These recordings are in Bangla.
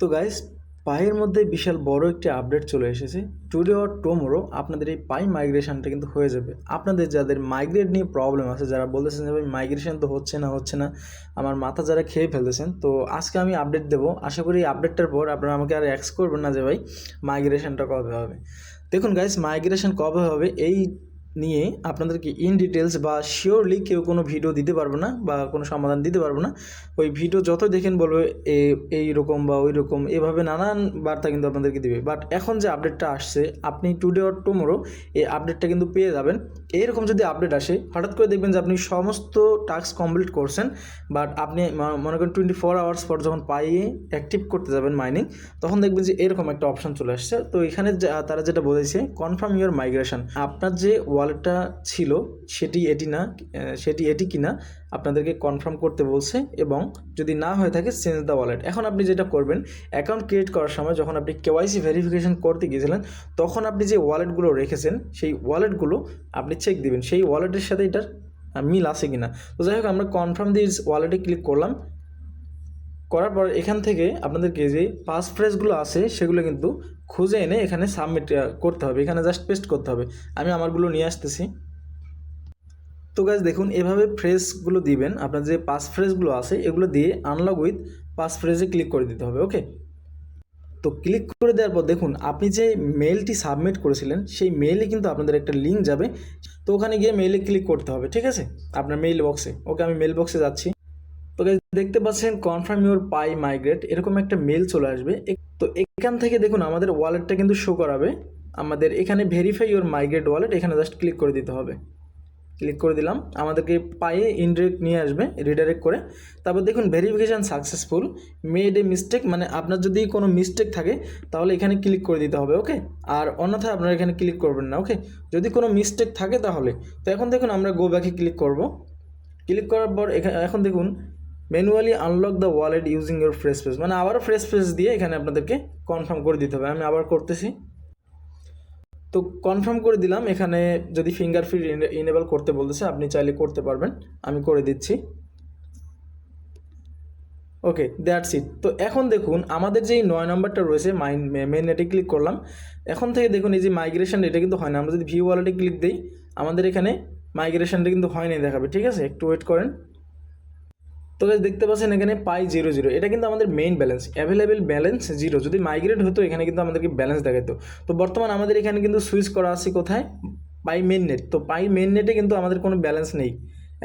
তো গাইস পায়ের মধ্যে বিশাল বড় একটি আপডেট চলে এসেছে। টুডে অর টোমোরো আপনাদের এই পাই মাইগ্রেশনটা কিন্তু হয়ে যাবে। আপনাদের যাদের মাইগ্রেট নিয়ে প্রবলেম আছে, যারা বলতেছেন যে ভাই মাইগ্রেশন তো হচ্ছে না হচ্ছে না, আমার মাথা যারা খেয়ে ফেলতেছেন, তো আজকে আমি আপডেট দেবো। আশা করি এই আপডেটটার পর আপনারা আমাকে আর এক্স করবেন না যে ভাই মাইগ্রেশনটা কবে হবে। দেখুন গাইস মাইগ্রেশন কবে হবে, এই নিয়ে আপনাদেরকে ইন ডিটেলস বা শিওরলি কেউ কোনো ভিডিও দিতে পারবে না বা কোনো সমাধান দিতে পারবে না। ওই ভিডিও যত দেখেন বলবে এই রকম বা ওই রকম, এভাবে নানান বার্তা কিন্তু আপনাদেরকে দেবে। বাট এখন যে আপডেটটা আসছে, আপনি টুডে অর টুমোরো এই আপডেটটা কিন্তু পেয়ে যাবেন। এইরকম যদি আপডেট আসে, হঠাৎ করে দেখবেন যে আপনি সমস্ত টাস্ক কমপ্লিট করছেন বাট আপনি মনে করেন টোয়েন্টি ফোর আওয়ার্স পর যখন পাইয়ে অ্যাক্টিভ করতে যাবেন মাইনিং তখন দেখবেন যে এরকম একটা অপশন চলে আসছে। তো এখানে তারা যেটা বলেছে কনফার্ম ইউর মাইগ্রেশন আপনার যে ওয়ালেটটা ছিল, সেটি এটি না সেটি এটি কিনা আপনাদেরকে কনফার্ম করতে বলছে এবং যদি না হয়ে থাকে চেঞ্জ দ্য ওয়ালেট এখন আপনি যেটা করবেন অ্যাকাউন্ট ক্রিয়েট করার সময় যখন আপনি কেওয়াইসি ভেরিফিকেশন করতে গিয়েছিলেন, তখন আপনি যে ওয়ালেটগুলো রেখেছেন, সেই ওয়ালেটগুলো আপনি চেক দিবেন। সেই ওয়ালেটের সাথে এটার মিল আছে কিনা। তো যাই হোক, আমরা কনফার্ম দিস ওয়ালেটে ক্লিক করলাম। করার পর এখান থেকে আপনাদেরকে যে পাস ফ্রেজগুলো আছে, সেগুলো কিন্তু খুঁজে এনে এখানে সাবমিট করতে হবে। এখানে জাস্ট পেস্ট করতে হবে। আমি আমারগুলো নিয়ে আসতেছি। তো গাছ দেখুন, এভাবে ফ্রেজগুলো দিবেন, আপনার যে পাস ফ্রেজগুলো আছে, এগুলো দিয়ে আনলক উইথ পাস ফ্রেজে ক্লিক করে দিতে হবে ওকে তো ক্লিক করে দেওয়ার পর দেখুন, আপনি যে মেলটি সাবমিট করেছিলেন, সেই মেইলে কিন্তু আপনাদের একটা লিঙ্ক যাবে। তো ওখানে গিয়ে মেইলে ক্লিক করতে হবে, ঠিক আছে? আপনার মেইল বক্সে ওকে আমি মেল বক্সে যাচ্ছি। তো দেখতে পাচ্ছেন কনফার্ম ইউর পাই মাইগ্রেট এরকম একটা মেল চলে আসবে। তো এখান থেকে দেখুন, আমাদের ওয়ালেটটা কিন্তু শো করাবে। আমাদের এখানে ভেরিফাই ইউর মাইগ্রেট ওয়ালেট এখানে জাস্ট ক্লিক করে দিতে হবে। ক্লিক করে দিলাম। আমাদেরকে পায়ে ইনডিরেক্ট নিয়ে আসবে রিডাইরেক্ট করে। তারপর দেখুন verification successful made a mistake মানে আপনার যদি কোনো মিস্টেক থাকে, তাহলে এখানে ক্লিক করে দিতে হবে ওকে আর অন্যথায় আপনারা এখানে ক্লিক করবেন না ওকে যদি কোনো মিস্টেক থাকে তাহলে। তো এখন দেখুন, আমরা গো ব্যাকে ক্লিক করব। ক্লিক করার পর এখন দেখুন manually unlock the wallet using your fresh page মানে আবারও ফ্রেশ পেজ দিয়ে এখানে আপনাদেরকে কনফার্ম করে দিতে হবে। আমি আবার করতেছি। তো কনফার্ম করে দিলাম। এখানে যদি ফিঙ্গার ফিঙ্গারপ্রিন্ট ইনেবল করতে বলতেছে, আপনি চাইলে করতে পারবেন। আমি করে দিচ্ছি। ওকে দ্যাটস ইট তো এখন দেখুন, আমাদের যেই নয় নম্বরটা রয়েছে মাইন মেন নেটে ক্লিক করলাম। এখন থেকে দেখুন, এই যে মাইগ্রেশন এটা কিন্তু হয় না। আমরা যদি ভিউ ওয়ালেটে ক্লিক দিই, আমাদের এখানে মাইগ্রেশনটা কিন্তু হয় নাই দেখাবে। ঠিক আছে? একটু ওয়েট করেন। তো guys, দেখতে পাচ্ছেন এখানে পাই জিরো জিরো এটা কিন্তু আমাদের main balance available balance zero যদি মাইগ্রেট হতো, এখানে কিন্তু আমাদেরকে ব্যালেন্স দেখাতো তো বর্তমান আমাদের এখানে কিন্তু সুইচ করা আছে কোথায়? পাই মেন নেট তো পাই মেন নেটে কিন্তু আমাদের কোনো ব্যালেন্স নেই।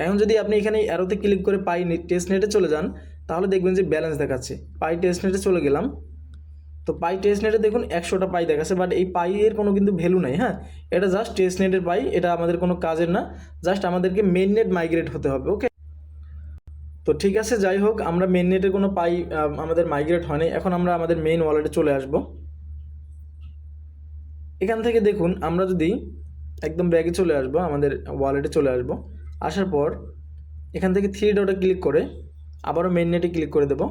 এখন যদি আপনি এখানে অ্যারোতে ক্লিক করে পাই টেস্ট নেটে চলে যান, তাহলে দেখবেন যে ব্যালেন্স দেখাচ্ছে। পাই টেস্ট নেটে চলে গেলাম। তো পাই টেস্ট নেটে দেখুন একশোটা পাই দেখাচ্ছে বাট এই পাই এর কোনো কিন্তু ভ্যালু নাই হ্যাঁ? এটা জাস্ট টেস্ট নেটের পাই এটা আমাদের কোনো কাজের না। জাস্ট আমাদেরকে মেন নেট মাইগ্রেট হতে হবে ওকে তো ঠিক আছে, যাই হোক, আমরা মেন নেটে কোনো পাই আমাদের মাইগ্রেট হয়নি। এখন আমরা আমাদের মেইন ওয়ালেটে চলে আসব। এখান থেকে দেখুন, আমরা যদি একদম ব্যাগে চলে আসব, আমাদের ওয়ালেটে চলে আসব। আসার পর এখান থেকে থ্রি ডটে ক্লিক করে আবারও মেন নেটে ক্লিক করে দেবো।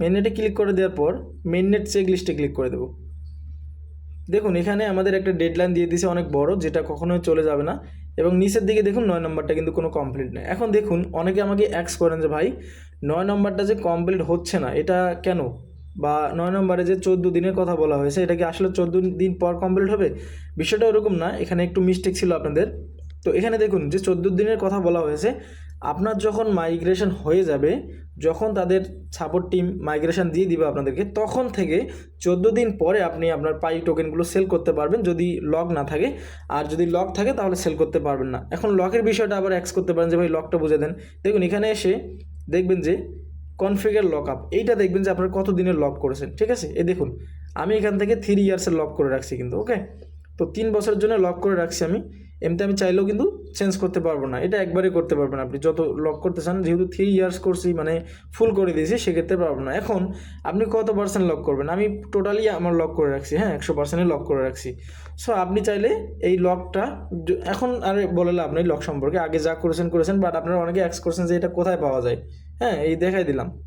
মেন নেটে ক্লিক করে দেওয়ার পর মেন নেট চেক লিস্টে ক্লিক করে দেবো। দেখুন, এখানে আমাদের একটা ডেডলাইন দিয়ে দিছে অনেক বড়, যেটা কখনোই চলে যাবে না। এবং নিচের দিকে দেখুন নয় নম্বরটা কিন্তু কোনো কমপ্লিট নেই। এখন দেখুন, অনেকে আমাকে অ্যাক্স করেন যে, ভাই, নয় নম্বরটা যে কমপ্লিট হচ্ছে না, এটা কেন? বা নয় নম্বরে যে চোদ্দ দিনের কথা বলা হয়েছে, এটা কি আসলে চোদ্দ দিন পর কমপ্লিট হবে? বিষয়টা ওরকম না, এখানে একটু মিস্টেক ছিল আপনাদের। তো এখানে দেখুন, যে চোদ্দ দিনের কথা বলা হয়েছে আপনার যখন মাইগ্রেশন হয়ে যাবে, যখন তাদের সাপোর্ট টিম মাইগ্রেশন দিয়ে দিবে আপনাদেরকে, তখন থেকে চোদ্দ দিন পরে আপনি আপনার পাই টোকেনগুলো সেল করতে পারবেন যদি লক না থাকে। আর যদি লক থাকে তাহলে সেল করতে পারবেন না। এখন লকের বিষয়টা আবার অ্যাক্স করতে পারেন যে, ভাই লকটা বুঝে দেন। দেখুন, এখানে এসে দেখবেন যে কনফিগার লক আপ এইটা দেখবেন যে আপনার কত দিনের লক করেছেন, ঠিক আছে? এই দেখুন, আমি এখান থেকে থ্রি ইয়ার্সের লক করে রাখছি কিন্তু ওকে তো তিন বছরের জন্য লক করে রাখছি আমি। এমনিতে আমি চাইলেও কিন্তু চেঞ্জ করতে পারব না। এটা একবারে করতে পারবেন আপনি। যত লক করতে চান, যেহেতু থ্রি ইয়ার্স করছি মানে ফুল করে দিয়েছি, সেক্ষেত্রে পারব না। এখন আপনি কত পার্সেন্ট লক করবেন? আমি টোটালি আমার লক করে রাখছি হ্যাঁ একশো পার্সেন্টে লক করে রাখছি। সো আপনি চাইলে এই লকটা এখন আর বলে লাভ নেই লক সম্পর্কে। আগে যা করেছেন করেছেন বাট আপনারা অনেকে অ্যাক্স করেছেন যে এটা কোথায় পাওয়া যায়? হ্যাঁ এই দেখাই দিলাম।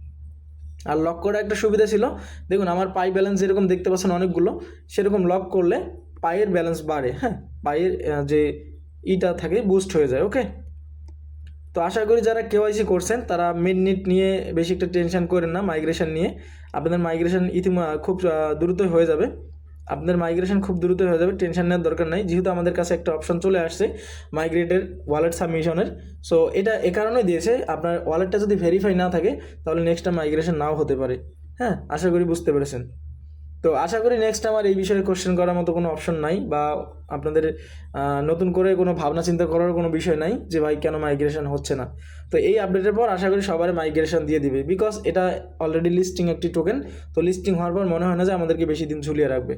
আর লক করার একটা সুবিধা ছিল। দেখুন, আমার পাই ব্যালেন্স যেরকম দেখতে পাচ্ছেন অনেকগুলো, সেরকম লক করলে পায়ের ব্যালেন্স বাড়ে হ্যাঁ? পায়ের যে ইটা থাকে বুস্ট হয়ে যায় ওকে তো আশা করি যারা কেওয়াইসি করছেন, তারা মিড নিট নিয়ে বেশি একটা টেনশন করেন না মাইগ্রেশন নিয়ে। আপনাদের মাইগ্রেশন ইতিম, খুব দ্রুত হয়ে যাবে। আপনাদের মাইগ্রেশন খুব দ্রুত হয়ে যাবে টেনশন নেওয়ার দরকার নাই। যেহেতু আমাদের কাছে একটা অপশন চলে আসছে মাইগ্রেটের ওয়ালেট সাবমিশনের সো এটা এ কারণে দিয়েছে, আপনার ওয়ালেটটা যদি ভেরিফাই না থাকে, তাহলে নেক্সট মাইগ্রেশন নাও হতে পারে। হ্যাঁ? আশা করি বুঝতে পেরেছেন। তো আশা করি নেক্সট আমার এই বিষয়ে কোশ্চেন করার মতো কোনো অপশন নাই বা আপনাদের নতুন করে কোনো ভাবনা চিন্তা করার কোনো বিষয় নাই যে ভাই কেন মাইগ্রেশন হচ্ছে না। তো এই আপডেটের পর আশা করি সবার মাইগ্রেশন দিয়ে দিবে বিকজ এটা অলরেডি লিস্টিং একটি টোকেন তো লিস্টিং হওয়ার পর মনে হয় না যে আমাদেরকে বেশি দিন ঝুলিয়ে রাখবে।